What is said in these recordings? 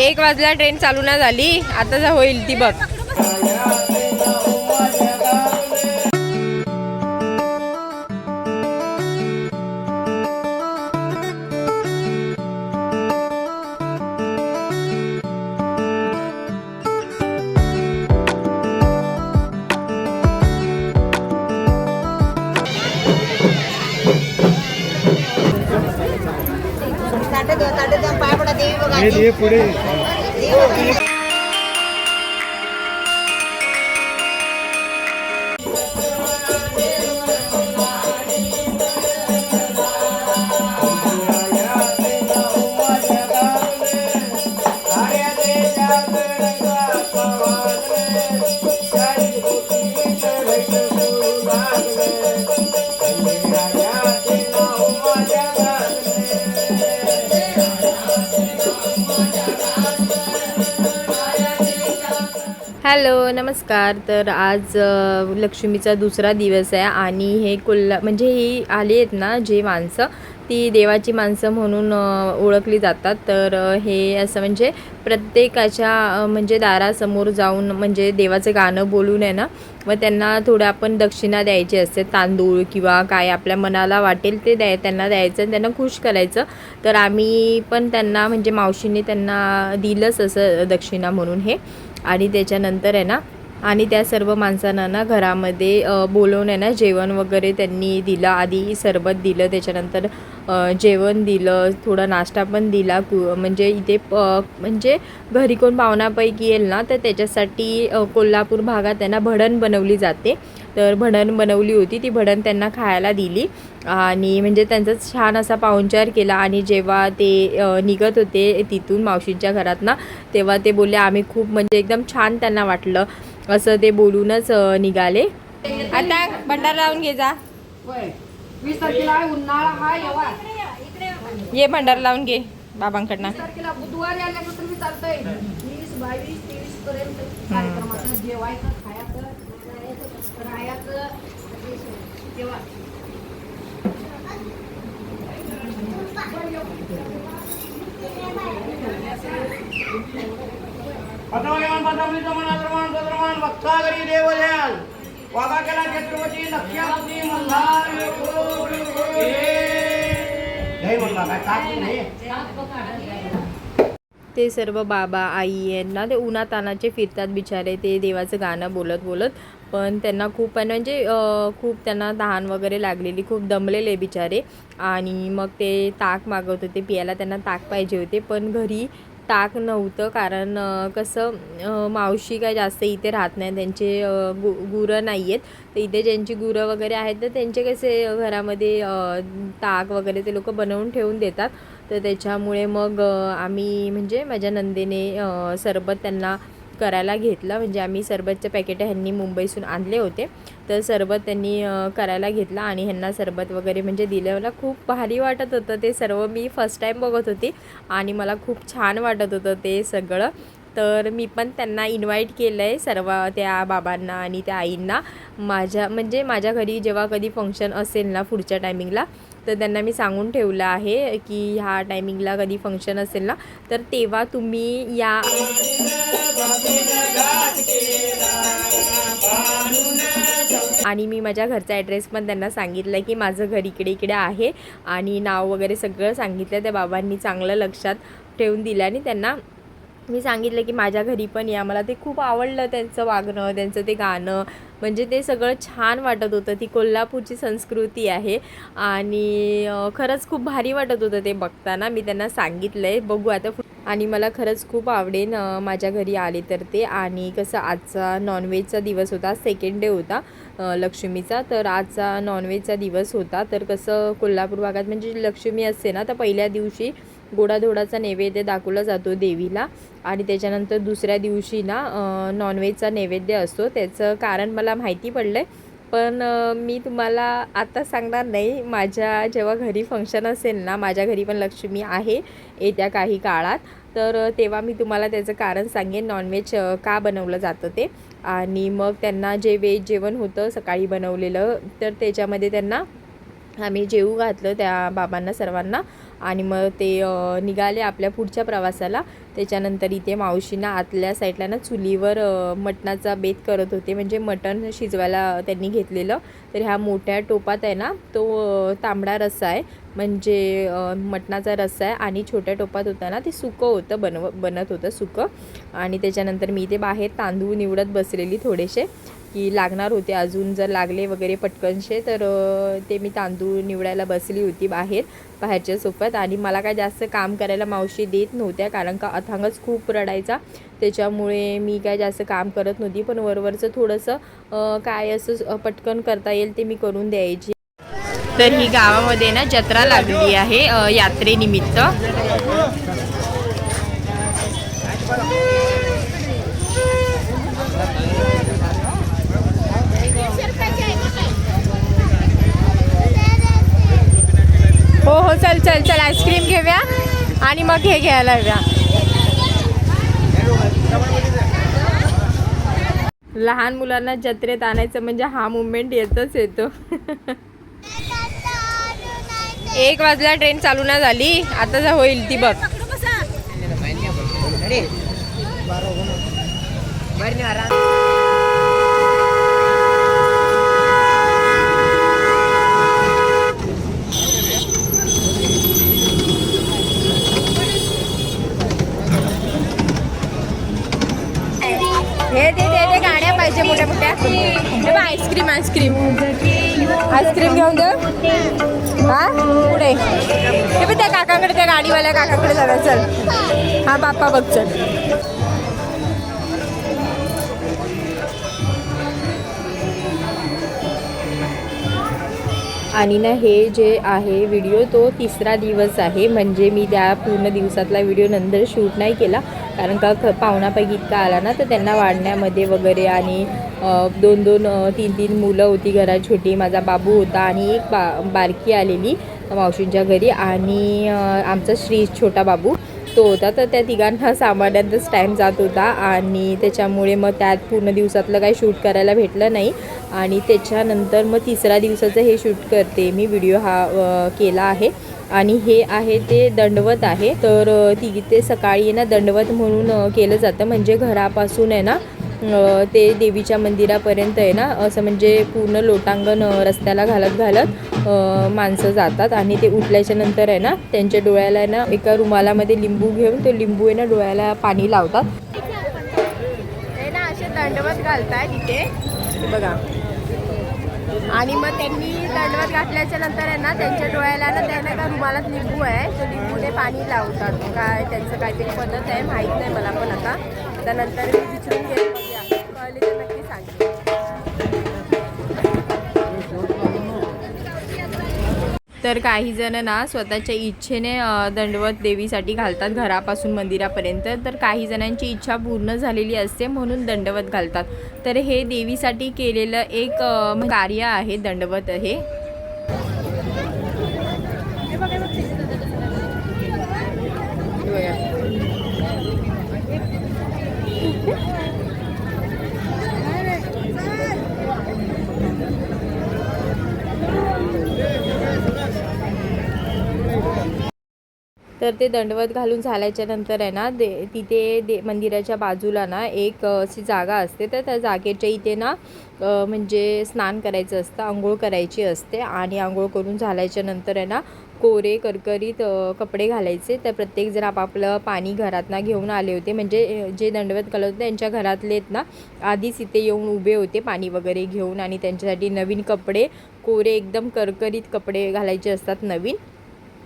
एक वाजला ट्रेन चालू ना झाली. आता होईल ती बघ. पडा देवी बघा हे दे पुढे नमस्कार तर आज लक्ष्मीचा दुसरा दिवस आहे आणि हे कोल्हा म्हणजे ही आली आहेत ना जे माणसं ती देवाची माणसं म्हणून ओळखली जातात. तर हे असं म्हणजे प्रत्येकाच्या म्हणजे दारासमोर जाऊन म्हणजे देवाचं गाणं बोलून आहे ना मग त्यांना थोडं आपण दक्षिणा द्यायची असते तांदूळ किंवा काय आपल्या मनाला वाटेल ते द्याय त्यांना द्यायचं आणि त्यांना खुश करायचं. तर आम्ही पण त्यांना म्हणजे मावशीने त्यांना दिलंच असं दक्षिणा म्हणून हे. आणि त्याच्यानंतर आहे ना आणि त्या सर्व माणसांना ना घरामध्ये बोलवून आहे ना जेवण वगैरे त्यांनी दिलं. आधी सरबत दिलं त्याच्यानंतर जेवण दिलं थोडा नाश्ता पण दिला. कु म्हणजे इथे प म्हणजे घरी कोण पाहुण्यापैकी येईल ना तर त्याच्यासाठी कोल्हापूर भागात त्यांना भडण बनवली जाते. तर भडण बनवली होती. ती भडण त्यांना खायला दिली. आणि म्हणजे त्यांचा छान असा पाहुणचार केला. आणि जेव्हा ते निघत होते तिथून मावशींच्या घरात ना तेव्हा ते बोलले आम्ही खूप म्हणजे एकदम छान त्यांना वाटलं. असं ते बोलूनच निघाले. आता भंडारा लावून घे जा. ये भंडारा लावून घे बाबांकडनं. बुधवारी केला छत्रपती लक्ष्यापती मल्हार जय मल्हार काय नाही ते सर्व बाबा आई यांना ते उन्हातानाचे फिरतात बिचारे ते देवाचं गाणं बोलत बोलत. पण त्यांना खूप पण म्हणजे खूप त्यांना तहान वगैरे लागलेली खूप दमलेले बिचारे. आणि मग ते ताक मागवत होते पियाला त्यांना ताक पाहिजे होते. पण घरी ताक नव्हतं कारण कसं मावशी काय जास्त इथे राहत नाही त्यांचे गु गुरं नाही आहेत तर इथे ज्यांची गुरं वगैरे आहेत तर त्यांचे कसे घरामध्ये ताक वगैरे ते लोक बनवून ठेवून देतात. तर त्याच्यामुळे मग आम्ही म्हणजे माझ्या नंदेने सरबत त्यांना करायला घेतलं. म्हणजे आम्ही सरबतचे पॅकेट ह्यांनी मुंबईसून आणले होते. तर सरबत त्यांनी करायला घेतला आणि ह्यांना सरबत वगैरे म्हणजे दिलं. मला खूप भारी वाटत होतं ते सर्व. मी फर्स्ट टाईम बघत होती आणि मला खूप छान वाटत होतं ते सगळं. तर मी पण त्यांना इन्व्हाइट केलं आहे सर्व त्या बाबांना आणि त्या आईंना. माझ्या म्हणजे माझ्या घरी जेव्हा कधी फंक्शन असेल ना पुढच्या टायमिंगला तर त्यांना मी सांगून ठेवलं आहे की ह्या टायमिंगला कधी फंक्शन असेल ना तर तेव्हा तुम्ही या. आणि मी माझ्या घरचा ॲड्रेस पण त्यांना सांगितलं की माझं घर इकडे इकडे आहे आणि नाव वगैरे सगळं सांगितलं त्या बाबांनी चांगलं लक्षात ठेवून दिलं आणि त्यांना मी सांगितलं की माझ्या घरी पण या. मला ते खूप आवडलं त्यांचं वागणं त्यांचं ते गाणं. म्हणजे ते सगळं छान वाटत होतं. ती कोल्हापूरची संस्कृती आहे. आणि खरंच खूप भारी वाटत होतं ते बघताना. मी त्यांना सांगितलं आहे बघू आता आणि मला खरंच खूप आवडेल माझ्या घरी आले तर ते. आणि कसं आजचा नॉनव्हेजचा दिवस होता. सेकंड डे होता लक्ष्मीचा. तर आजचा नॉनव्हेजचा दिवस होता. तर कसं कोल्हापूर भागात म्हणजे लक्ष्मी असते ना तर पहिल्या दिवशी गोडाधोडाचा नैवेद्य दाखवला जातो देवीला आणि त्याच्यानंतर दुसऱ्या दिवशी ना नॉनव्हेजचा नैवेद्य असतो. त्याचं कारण मला माहिती पडलं आहे पण मी तुम्हाला आता सांगणार नाही. माझ्या जेव्हा घरी फंक्शन असेल ना माझ्या घरी पण लक्ष्मी आहे येत्या काही काळात. तर तेव्हा मी तुम्हाला त्याचं कारण सांगेन नॉनव्हेज का बनवलं जातं ते. आणि मग त्यांना जे व्हेज जेवण होतं सकाळी बनवलेलं तर त्याच्यामध्ये त्यांना आम्ही जेवू घातलं त्या बाबांना सर्वांना. आणि मग ते निघाले आपल्या पुढच्या प्रवासाला. त्याच्यानंतर इथे मावशींना आतल्या साईडला ना चुलीवर मटणाचा बेत करत होते. म्हणजे मटण शिजवायला त्यांनी घेतलेलं. तर ह्या मोठ्या टोपात आहे ना तो तांबडा रस्सा आहे. म्हणजे मटणाचा रस्सा आहे. आणि छोट्या टोपात होता ना ते सुकं होतं बनव बनत होतं सुकं. आणि त्याच्यानंतर मी ते बाहेर तांदूळ निवडत बसलेली थोडेसे. की लागणार होते अजून जर लागले वगैरे पटकनशे तर ते मी तांदूळ निवडायला बसली होती बाहेर बाहेरच्या सोबत. आणि मला काय जास्त काम करायला मावशी देत नव्हत्या कारण का अथांगच खूप रडायचा. त्याच्यामुळे मी काय जास्त काम करत नव्हती. पण वरवरचं थोडंसं काय असं पटकन करता येईल ते मी करून द्यायची. तर ही गावामध्ये ना जत्रा लागली आहे यात्रेनिमित्त. हो हो चल चल चल आईस्क्रीम घेऊया आणि मग हे घ्यायला येऊया. लहान मुलांना जत्रेत आणायचं म्हणजे हा मुवमेंट येतच येतो. एक वाजला ट्रेन चालू नाही झाली. आता जा होईल ती बघ. हे दे दे दे गाड्या पाहिजे मोठ्या मोठ्या. हे बघ आईस्क्रीम आईस्क्रीम. आईस्क्रीम घेऊन दे. हा? पुढे. हे बघ त्या काकाकडे त्या गाडीवाल्या काकाकडे जाऊया चल. हा बाप्पा बघ चल. आणि ना हे जे आहे व्हिडिओ तो तिसरा दिवस आहे. म्हणजे मी त्या पूर्ण दिवसातला व्हिडिओ नंतर शूट नाही केला. कारण का ख पाहुणापैकी इतका आला ना तर त्यांना वाढण्यामध्ये वगैरे आणि दोन दोन तीन तीन मुलं होती घरात छोटी. माझा बाबू होता आणि एक बा बारकी आलेली मावशींच्या घरी आणि आमचा श्री छोटा बाबू तो होता. तर त्या तिघांना सामान्यातच टाईम जात होता आणि त्याच्यामुळे मग त्यात पूर्ण दिवसातलं काही शूट करायला भेटलं नाही आणि त्याच्यानंतर मग तिसऱ्या दिवसाचं हे शूट करते. मी व्हिडिओ हा केला आहे. आणि हे आहे ते दंडवत आहे. तर ती ते सकाळी ना दंडवत म्हणून केलं जातं. म्हणजे घरापासून आहे ना ते देवीच्या मंदिरापर्यंत आहे ना असं म्हणजे पूर्ण लोटांगण रस्त्याला घालत घालत माणसं जातात. आणि ते उठल्याच्या नंतर आहे ना त्यांच्या डोळ्याला आहे ना एका रुमालामध्ये लिंबू घेऊन ते लिंबू आहे ना डोळ्याला पाणी लावतात. ना असे दंडवत घालताय तिथे. बघा. आणि मग त्यांनी दंडवत घातल्याच्या नंतर आहे ना त्यांच्या डोळ्याला ना त्यांना का रुमालात लिंबू आहे तो लिंबूने पाणी लावतात. काय त्यांचं काहीतरी पद्धत आहे माहीत नाही मला पण आता. त्यानंतर मी विचारून घेतली बघूया. कळले तर नक्की सांगते. तर काही जण ना स्वतःच्या इच्छेने दंडवत देवीसाठी घालतात घरापासून मंदिरापर्यंत. तर काही जणांची इच्छा पूर्ण झालेली असते म्हणून दंडवत घालतात. तर हे देवीसाठी केलेलं एक कार्य आहे दंडवत हे. तर ते दंडवत घालून झाल्याच्यानंतर आहे ना दे तिथे दे मंदिराच्या बाजूला ना एक अशी जागा असते. तर त्या जागेच्या इथे ना म्हणजे स्नान करायचं असतं आंघोळ करायची असते आणि आंघोळ करून झाल्याच्यानंतर आहे ना कोरे करकरीत कपडे घालायचे. तर प्रत्येक जण आपापलं पाणी घरातनं घेऊन आले होते. म्हणजे जे दंडवत घालत होते त्यांच्या घरातले आहेत ना आधीच इथे येऊन उभे होते पाणी वगैरे घेऊन आणि त्यांच्यासाठी नवीन कपडे कोरे एकदम करकरीत कपडे घालायचे असतात नवीन.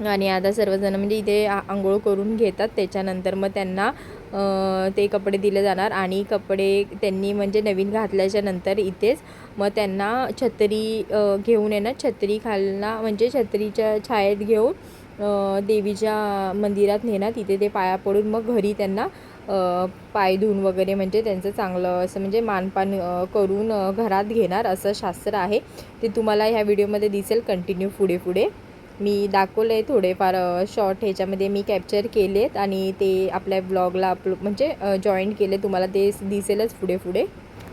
आणि आता सर्वजण म्हणजे इथे आंघोळ करून घेतात. त्याच्यानंतर मग त्यांना ते कपडे दिले जाणार आणि कपडे त्यांनी म्हणजे नवीन घातल्याच्या नंतर इथेच मग त्यांना छत्री घेऊन येणार. छत्री खालना म्हणजे छत्रीच्या छायेत घेऊन देवीच्या मंदिरात नेणार. तिथे ते पाया पडून मग घरी त्यांना पाय धुवून वगैरे म्हणजे त्यांचं चांगलं असं म्हणजे मानपान करून घरात घेणार असं शास्त्र आहे. ते तुम्हाला ह्या व्हिडिओमध्ये दिसेल. कंटिन्यू पुढे पुढे. मी दाखवलं आहे थोडेफार शॉर्ट ह्याच्यामध्ये मी कॅप्चर केलेत आणि ते आपल्या ब्लॉगला अपलो म्हणजे जॉईन केले. तुम्हाला ते दिसेलच पुढे पुढे.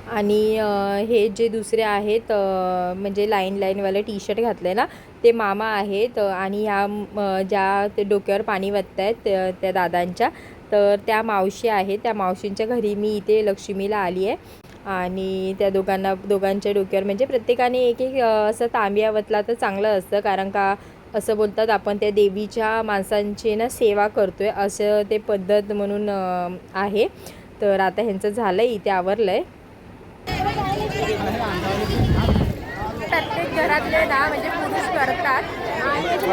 आणि हे जे दुसरे आहेत म्हणजे लाईन लाईनवाले टी शर्ट घातले ना ते मामा आहेत आणि ह्या ज्या ते डोक्यावर पाणी वतत आहेत त्या- त्या दादांच्या तर त्या मावशी आहेत. त्या मावशींच्या घरी मी इथे लक्ष्मीला आली आहे आणि त्या दोघांना दोघांच्या डोक्यावर म्हणजे प्रत्येकाने एक एक असं तांब्या वतला तर चांगलं असतं. कारण का असं बोलतात आपण त्या देवीच्या माणसांची ना सेवा करतो आहे असं ते पद्धत म्हणून आहे. तर आता ह्यांचं झालं आहे इथे आवरलं आहे प्रत्येक घरातले ना म्हणजे पुरुष करतात. काय काय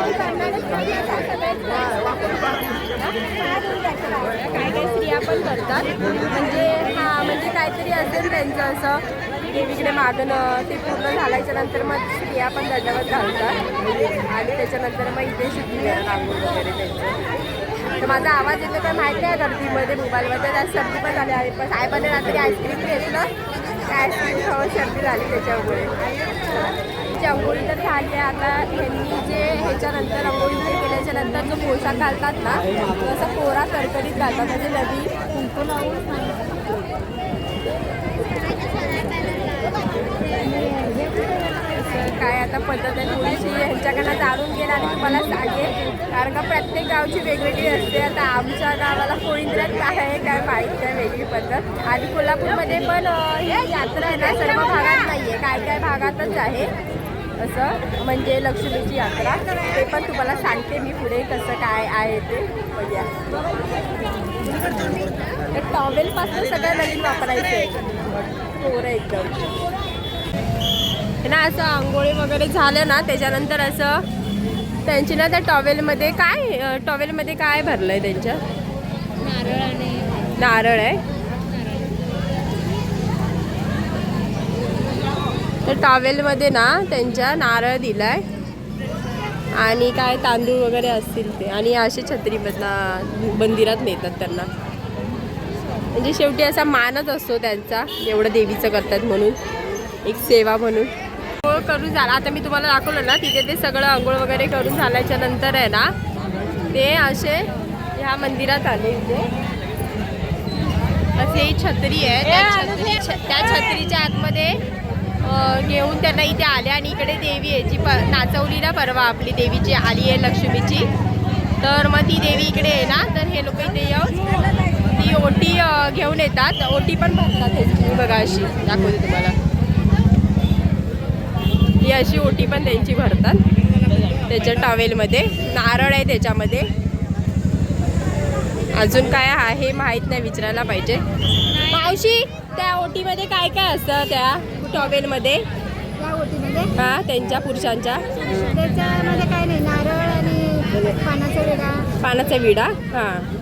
काही काही स्त्रिया पण करतात. म्हणजे हा म्हणजे काहीतरी असेल त्यांचं असं. देवीकडे मागणं ते पूर्ण झाल्याच्यानंतर मग स्त्रिया पण दंडवत घालतात. आणि त्याच्यानंतर मग इथे शिकली रांगोळी वगैरे त्यांचं. तर माझा आवाज येतो काय माहीत नाही गर्दीमध्ये मोबाईलमध्ये. त्यात सर्दी पण झाली आहे. पण साहेबांनी रात्री आईस्क्रीम घेतलं. आईस्क्रीम खाऊन सर्दी झाली त्याच्यामुळे. ची अंघोळी तर झाली आहे. आता ह्यांनी जे ह्याच्यानंतर अंघोळी ते केल्याच्यानंतर जो पोशाख घालतात ना तो असा कोरा करकरीत घालतात. म्हणजे नदी कुंकू लावून काय आता पद्धत आहे थोडीशी ह्यांच्याकडनं जाणून घेणार आणि तुम्हाला सांगेल कारण का प्रत्येक गावची वेगवेगळी असते. आता आमच्या गावाला कोळींद्रात काय आहे काय माहीत आहे वेगळी पद्धत. आणि कोल्हापूरमध्ये पण अं, यात्रा आहे ना सर्व भागात नाही आहे काय काय भागातच आहे. असं म्हणजे लक्ष्मीची यात्रा. ते पण तुम्हाला सांगते मी पुढे कसं काय आहे ते. बघूया. टॉवेलपासून सगळं नवीन वापरायचं पोरं एकदम. ना असं आंघोळी वगैरे झालं ना त्याच्यानंतर असं त्यांची ना त्या टॉवेलमध्ये काय टॉवेलमध्ये काय भरलं आहे त्यांच्या नारळ आणि नारळ आहे. तर टॉवेलमध्ये ना त्यांच्या नारळ दिलाय. आणि काय तांदूळ वगैरे असतील ते. आणि असे छत्रीमधला मंदिरात नेतात त्यांना. म्हणजे शेवटी असा मानच असतो त्यांचा एवढं देवीचं करतात म्हणून. एक सेवा म्हणून. आंघोळ करून झाला. आता मी तुम्हाला दाखवलं ना तिथे ते सगळं आंघोळ वगैरे करून झाल्याच्यानंतर आहे ना ते असे ह्या मंदिरात आले इथे. असे ही छत्री आहे. त्या छत्री त्या छत्रीच्या आतमध्ये घेऊन त्यांना इथे आले आणि इकडे देवी आहे जी प नाचवली ना परवा आपली देवीची आली आहे लक्ष्मीची. तर मग ती देवी इकडे आहे ना तर हे लोक इथे येऊन ती ओटी घेऊन येतात. ओटी पण भरतात ह्याची बघा अशी. दाखवते तुम्हाला. ही अशी ओटी पण त्यांची भरतात. त्याच्या टॉवेलमध्ये. नारळ आहे त्याच्यामध्ये. अजून काय आहे माहीत नाही विचारायला पाहिजे. मावशी त्या ओटीमध्ये काय काय असतं त्या टॉवेलमध्ये? हा त्यांच्या पुरुषांच्या. त्याच्यामध्ये काय नाही नारळ आणि पानाचा वेगळा पानाचा विडा. हां.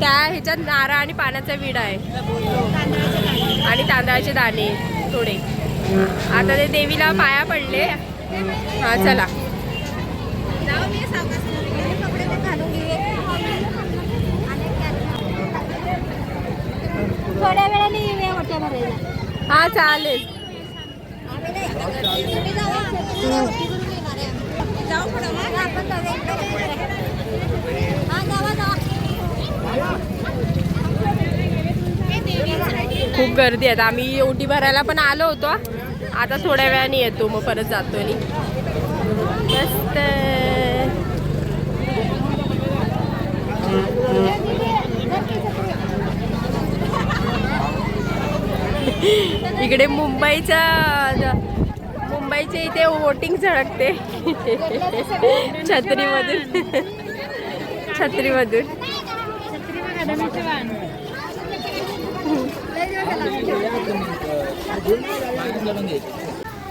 त्या ह्याच्यात नारळ आणि पानाचा विडा आहे. आणि तांदळाचे दाणे थोडे. आता ते देवीला पाया पडले. हां चला. थोड्या वेळाने येऊया हां चालेल. जाऊ आपण खूप गर्दी आहे. आम्ही ओटी भरायला पण आलो होतो. आता थोड्या वेळाने येतो मग परत जातो आणि. मस्त. इकडे मुंबईच्या मुंबईचे इथे वोटिंग झळकते. छत्रीमधून. छत्रीमधून.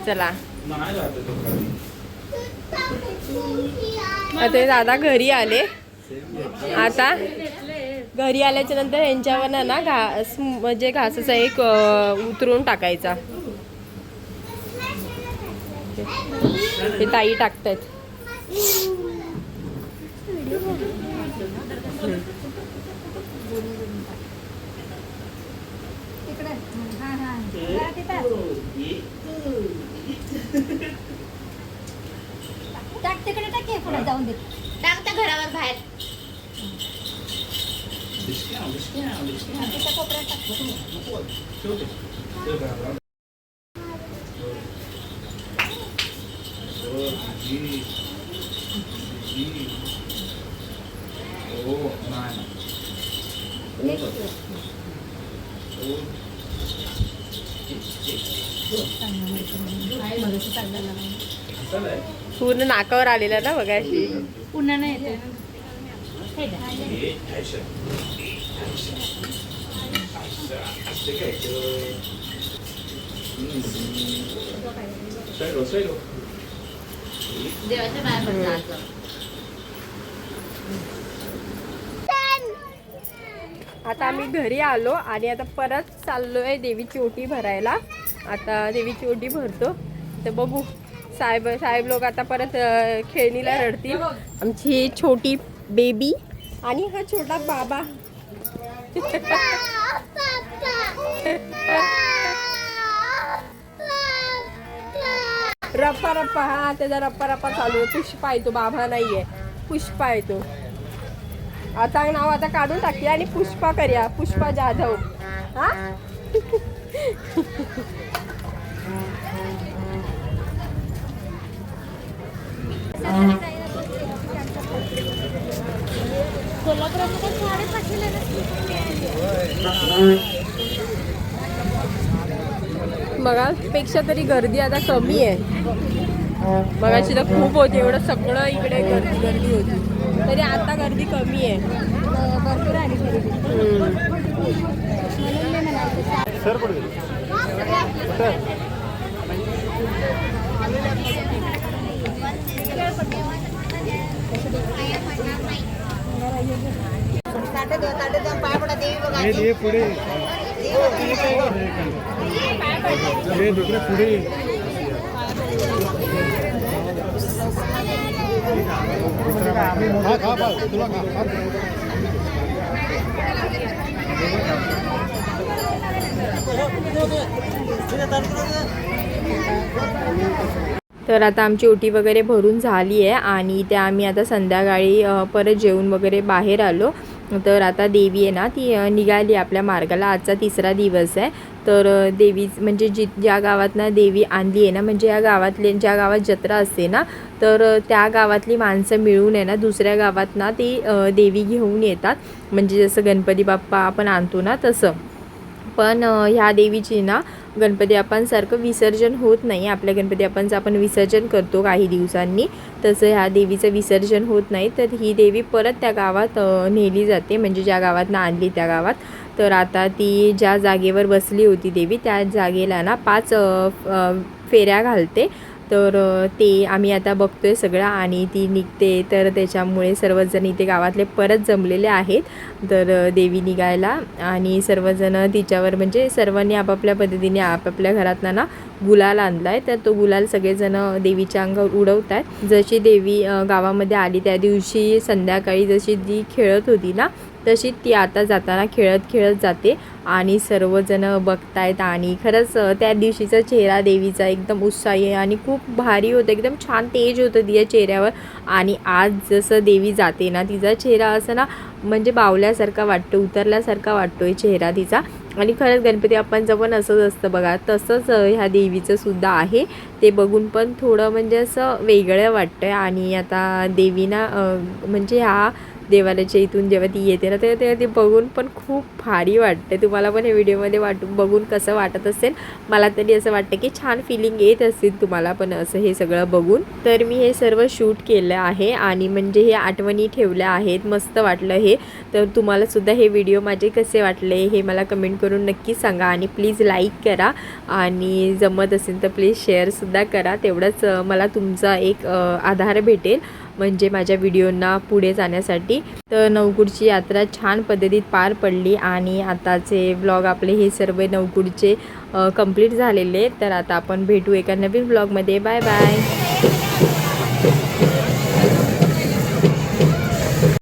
चला. आता हे दादा घरी आले. आता घरी आल्याच्यानंतर यांच्यावर ना घास म्हणजे घासाचा एक उतरून टाकायचा. हे ताई टाकतायत तिकडे हा हा हा, तिथं. टाक तिकडे टाक हे पुढे जाऊन दे. टाक त्या घरावर बाहेर. कोपऱ्यात टाक. पूर्ण नाकावर आलेला ना बघाशी. पुन्हा नाही येते देवाच्या बाहेर पडतात आता आम्ही घरी आलो आणि आता परत चाललोय देवीची ओटी भरायला. आता देवीची ओटी भरतो. तर बघू. साहेब साहेब लोक आता परत खेळणीला रडतील. आमची ही छोटी बेबी आणि हा छोटा बाबा. रप्पा रप्पा हा त्याचा रप्पा रप्पा चालू आहे. पुष्पा आहे तो बाबा नाहीये. पुष्पा आहे तो. आता नाव आता काढून टाकूया आणि पुष्पा करूया. पुष्पा जाधव. हा? पेक्षा तरी गर्दी आता कमी आहे. मगाशी तर खूप होती एवढं सगळं इकडे गर्दी गर्दी होती. तरी आता गर्दी कमी आहे. भरपूर आली खरेदी हम्म. म्हणून मी म्हणाले हे पुढे हे दुसरे पुढे खा खा तुला खा. तर आता आमची ओटी वगैरे भरून झाली आहे आणि त्या आम्ही आता संध्याकाळी परत जेवून वगैरे बाहेर आलो. तर आता देवी आहे ना ती निघाली आपल्या मार्गाला. आजचा तिसरा दिवस आहे. तर देवी म्हणजे जी ज्या गावातनं देवी आणली आहे ना म्हणजे या गावातले ज्या गावात जत्रा असते ना तर त्या गावातली माणसं मिळून आहे ना दुसऱ्या गावात ना ती देवी घेऊन येतात. म्हणजे जसं गणपती बाप्पा आपण आणतो ना तसं. पण ह्या देवीची ना गणपती आपणसारखं विसर्जन होत नाही. आपल्या गणपती आपणचं आपण विसर्जन करतो काही दिवसांनी. तसं ह्या देवीचं विसर्जन होत नाही. तर ही देवी परत त्या गावात नेली जाते. म्हणजे ज्या गावातनं आणली त्या गावात. तर आता ती ज्या जागेवर बसली होती देवी त्या जागेला ना पाच फेऱ्या घालते. तर ते आम्ही आता बघतोय सगळं आणि ती निघते. तर त्याच्यामुळे सर्वजण इथे गावातले परत जमलेले आहेत. तर देवी निघायला आणि सर्वजण तिच्यावर म्हणजे सर्वांनी आपापल्या पद्धतीने आपापल्या घरातनं ना गुलाल आणला आहे तर तो गुलाल सगळेजण देवीच्या अंगावर उडवत आहेत जशी देवी गावामध्ये आली त्या दिवशी संध्याकाळी जशी ती खेळत होती ना तशी ती आता जाताना खेळत खेळत जाते आणि सर्वजण बघतायत आणि खरंच त्या दिवशीचा चेहरा देवीचा एकदम उत्साही आहे आणि खूप भारी होतं एकदम छान तेज होतं तिच्या चेहऱ्यावर आणि आज जसं देवी जाते ना तिचा चेहरा असं ना म्हणजे बावल्यासारखा वाटतो उतरल्यासारखा वाटतोय चेहरा तिचा. आणि खरंच गणपती बाप्पांचं पण असंच असतं बघा तसंच ह्या देवीचं सुद्धा आहे. ते बघून पण थोडं म्हणजे असं वेगळं वाटतं आणि आता देवीना म्हणजे ह्या देवालयाच्या इथून जेव्हा ती येते ना तेव्हा तेव्हा ते बघून पण खूप भारी वाटते तुम्हाला पण हे व्हिडिओमध्ये वाटून बघून कसं वाटत असेल? मला तरी असं वाटतं की छान फिलिंग येत असतील तुम्हाला पण असं हे सगळं बघून. तर मी हे सर्व शूट केलं आहे आणि म्हणजे हे आठवणी ठेवल्या आहेत. मस्त वाटलं हे. तर तुम्हाला सुद्धा हे व्हिडिओ माझे कसे वाटले हे मला कमेंट करून नक्की सांगा आणि प्लीज लाईक करा. आणि जमत असेल तर प्लीज शेअरसुद्धा करा. तेवढंच मला तुमचा एक आधार भेटेल. म्हणजे माझ्या व्हिडिओंना पुढे जाण्यासाठी. तर नवकुडची यात्रा छान पद्धतीत पार पडली आणि आताचे ब्लॉग आपले हे सर्व नवकुडचे कंप्लीट झालेले. तर आता आपण भेटू एका नवीन ब्लॉगमध्ये बाय बाय